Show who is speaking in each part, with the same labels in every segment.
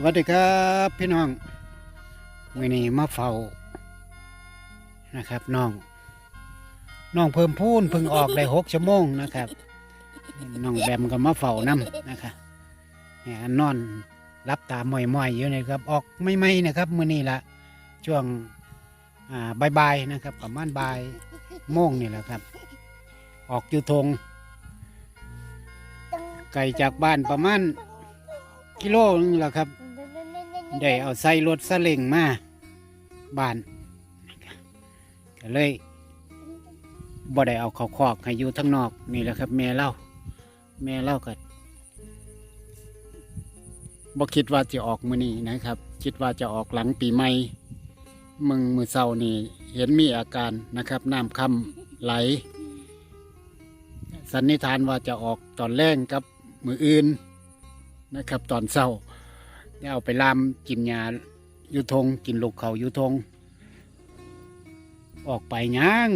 Speaker 1: สวัสดีครับพี่น้องมื่อนี้มาเฝ้านะครับน้องน้องเพิ่มพูนเพิ่งออกได้หกชั่วโมงนะครับน้องแบมก็มาเฝ้านํนะครับเนี่ยนอนรับตาหม่อยๆอยู่นะครับ ออกไม่ไม่นะครับมื่อนี้ละช่วงอ่าบ่ายๆนะครับประมาณบ่ายโมงนี่แหละครับ ออกอยู่ทงไกลจากบ้านประมาณกิโลนึงแหละครับ ได้เอาใส่รถซาเล้งมาบ้านก็เลยบ่ได้เอาเขาคอกให้อยู่ทั้งนอกนี่แหละครับแม่เล่าแม่เล่าก็บ่คิดว่าจะออกมือนี้นะครับ คิดว่าจะออกหลังปีใหม่มึงมือเศร้านี่เห็นมีอาการนะครับน้ำคำไหล สันนิษฐานว่าจะออกตอนแรงกับมืออื่นนะครับตอนเศร้า ได้เอาไปลามกินยาอยู่ทงกินลูกเขาอยู่ทง ออกไปย่าง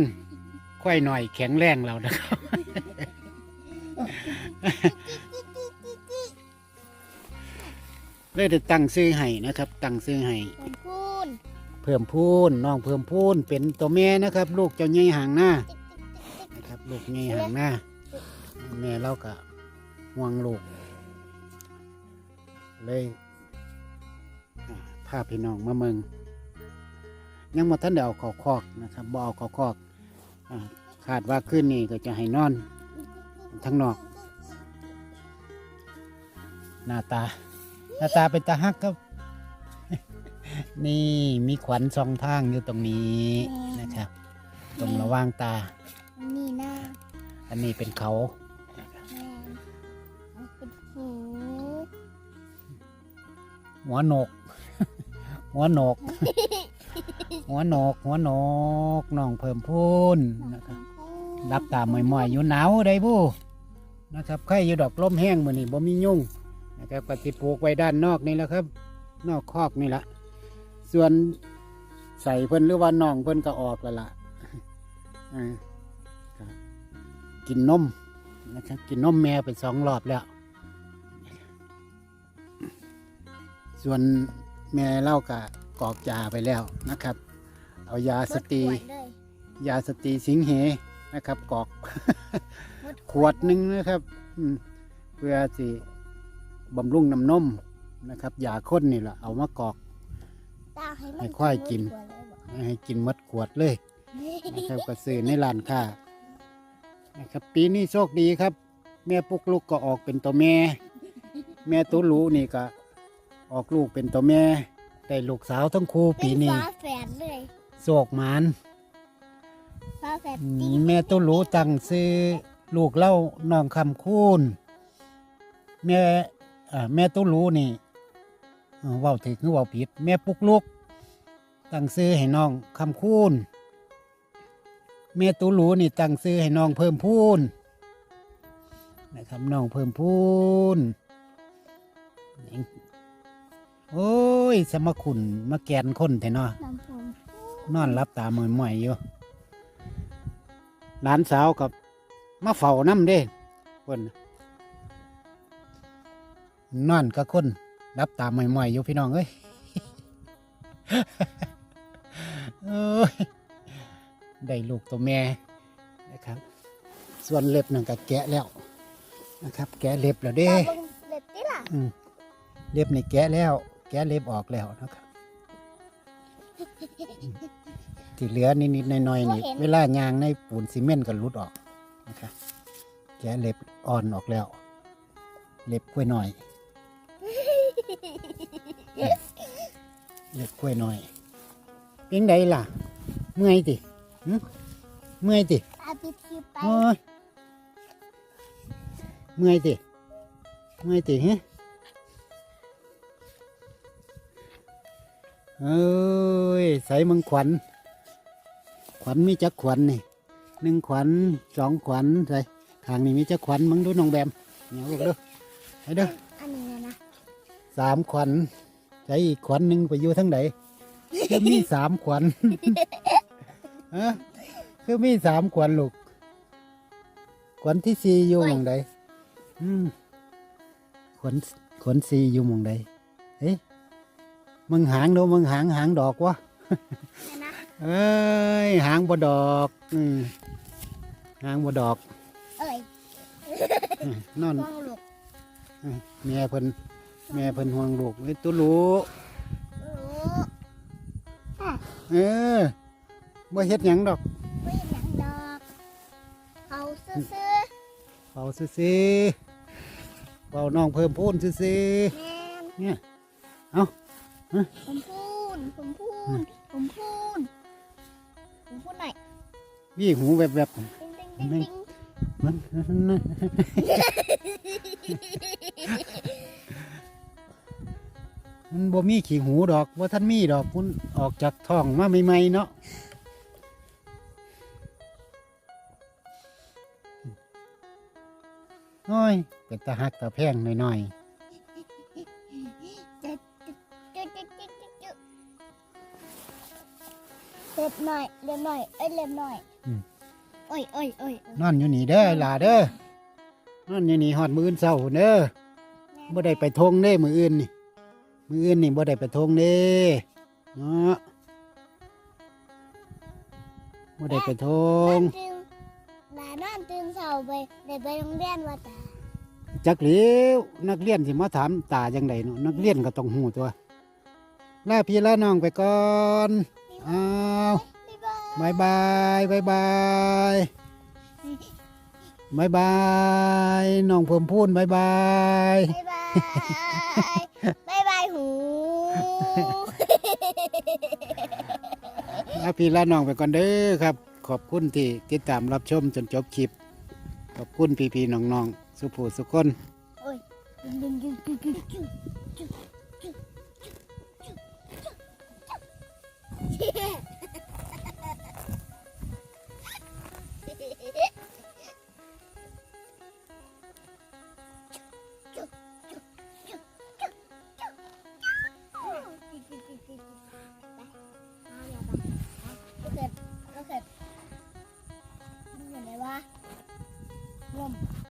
Speaker 1: ค่อยหน่อยแข็งแรงเรานะครับ เลยได้ตั้งซื้อให้นะครับ ตั้งซื้อให้
Speaker 2: ผมพูน
Speaker 1: เพิ่มพูนน้องเพิ่มพูนเป็นตัวแม่นะครับ ลูกเจ้าใหญ่ห่างหน้านะครับ ลูกใหญ่ห่างหน้าแม่เราก็ห่วงลูกเลยอ่าพาพี่น้องมาเมืองยังมาท่านเดเอาเขอคอกนะครับบเอาเขอคอกอาคาดว่าขึ้นนี่ก็จะให้นอนทั้งนอก หน้าตา หน้าตาเป็นตาฮักครับ นี่มีขวัญสองทางอยู่ตรงนี้นะครับ ตรงระหว่างตา
Speaker 2: นี่หน้า
Speaker 1: อันนี้เป็นเขา
Speaker 2: แมนเอาเป็นหู
Speaker 1: หัวโหนก หัวโหนก หัวโหนก หัวโหนกน้องเพิ่มพูนนะครับรับตามหม่อยๆอยู่หนาวได้บูนะครับใครอยู่ดอกลมแห้งมือนี่บ่มียุ่งนะครับก็ติปลูกไว้ด้านนอกนี่แหละครับ นอกคอกนี่แหละส่วนใส่เพิ่นหรือว่าน้องเพิ่นก็ออกแล้วล่ะอ่าก็กินนมนะครับกินนมแม่ไปสองรอบแล้ว ส่วน แม่เล่ากะกอกยาไปแล้วนะครับ เอายาสตรี
Speaker 2: หมดขวดเลย
Speaker 1: ยาสตรีสิงเหนะครับ กอก
Speaker 2: หมด
Speaker 1: ขวดหนึ่งนะครับอืมเพื่อสิบำรุงน้ำนมนะครับยาข้นนี่แหละเอามากอก
Speaker 2: ตาให้มัน
Speaker 1: ให้ควายกิน
Speaker 2: หมดขวดเลยบอก
Speaker 1: ให้กินหมดขวดเลยนะครับก็ซื้อในร้านค้านะครับ ปีนี้โชคดีครับ แม่ปุกลูกก็ออกเป็นตัวแม่ แม่ตัวหลูนี่ก็ ออกลูกเป็นตัวแม่ ได้ลูกสาวทั้งคู่ปีนี้
Speaker 2: เป็นฟ้าแฝดเลย
Speaker 1: โศกหมาน
Speaker 2: ฟ้าแฝด
Speaker 1: อื
Speaker 2: ตี
Speaker 1: มแม่ตัวหลูตั้งซื้อลูกเล่าน้องคำคูณแม่อ่าแม่ตัวหลูนี่เอ่อเว่าถึงคือเว่าผิด แม่ปุกลูกตั้งซื้อให้น้องคำคูณแม่ตัวหลูนี่ตั้งซื้อให้น้องเพิ่มพูนนะครับน้องเพิ่มพูน โอ้ยสมคุณมาแกนคนแท้เนาะ
Speaker 2: น้ำผม
Speaker 1: นอนรับตาหม่อยๆอยู่หลานสาวกับมาเฝ้าน้ำเด้เพิ่นนอนกับคนรับตาหม่อยๆอยู่พี่น้องเอ้ย เอ้ยได้ลูกตัวแม่นะครับ ส่วนเล็บนั่นก็แกะแล้วนะครับ แกะเล็บแล้วเด้
Speaker 2: ตาเบิ่งเล็บติล่ะ
Speaker 1: อืมเล็บนี่แกะแล้ว แกะเล็บออกแล้วนะครับอืมที่เหลือนิดๆหน่อยๆนี่เวลายางในปูนซีเมนต์ก็หลุดออกนะครับแกะเล็บอ่อนออกแล้ว เล็บกล้วยหน่อยอืมเล็บกล้วยหน่อยเป็นไดล่ะ เมื่อยติหึเมื่อยติ
Speaker 2: ตาปิดคิวไป
Speaker 1: โอ้ยเมื่อยติเมื่อยติฮะ เอ้ยใส่มึงขวัญ ขวัญมีจักขวัญนี่หนึ่งขวัญสองขวัญใส่ทางนี้มีจักขวัญมึงดูน้องแบมเนี่ยลูกเด้อไปเด้อ
Speaker 2: อันนี้นะนะ
Speaker 1: สามขวัญใส่อีกขวัญหนึ่งไปอยู่ทั้งไหนคือมีสามขวัญฮะคือมีสามขวัญลูกขวัญที่สี่อยู่หมองใดอืมขวัญขวัญสี่อยู่หมองใดเฮ้ย มึงหางดูมึงหางหางดอกวะ
Speaker 2: เนี่ยนะ
Speaker 1: เอ้ยหางบ่ดอกอืมหางบ่ดอก
Speaker 2: เอ้ย
Speaker 1: อืมนอน
Speaker 2: มองลูก
Speaker 1: แม่เพิ่นแม่เพิ่นห่วงลูกไอ้ตัวรู้
Speaker 2: รู้อะ
Speaker 1: เออบ่เฮ็ดหยังดอก
Speaker 2: ไม่เห็นหยังดอกเขาซื้อ
Speaker 1: เป่าซื่อๆเป่าน้องเพิ่มพูนซื่อ
Speaker 2: ๆแม่น
Speaker 1: ๆเนี่ย เอ้าฮะ
Speaker 2: ผมพูนผมพูนผมพูนผมพูนหน่อย
Speaker 1: วี่หูแวบๆ
Speaker 2: ติ๊งติ๊งติ๊ง
Speaker 1: ไม่
Speaker 2: ติ๊ง
Speaker 1: มันมันบ่มีขี้หูดอกว่าท่านมีดอกมันออกจากท้องมาใหม่ๆเนาะโอ้ยเป็นตาหักตาแพงหน่อย
Speaker 2: จุ๊ เล็บหน่อยเล็บหน่อยเอ้ยเล็บหน่อยโอ้ยโอ้ยโอ้ย
Speaker 1: ๆนอนอยู่นี่เด้อหล่าเด้อนอนอยู่นี่หอดมืออื่นเศร้าเด้อบ่ได้ไปทงเด้มืออื่นนี่มืออื่นนี่บ่ได้ไปทงเด้เนาะบ่ได้ไปทง
Speaker 2: นอนตื่นหลานนอนตื่นเช้าไปได้ไปโรงเรียนว่าตา
Speaker 1: จักเหลียวนักเรียนสิมาถามตาจังไดเนาะนักเรียนก็ต้องหูตัวลาพี่ลาน้องไปก่อน อ้าว
Speaker 2: บ๊ายบาย
Speaker 1: บายบายบายบายบายบายน้องเพิ่มพูนบายบาย
Speaker 2: บ๊ายบายบ๊ายบายหู
Speaker 1: ลาพี่ลาน้องไปก่อนเด้อครับ ขอบคุณที่ติดตามรับชมจนจบคลิป ขอบคุณพี่ๆน้องๆสุผู้สุคน
Speaker 2: โอ้ย ดึ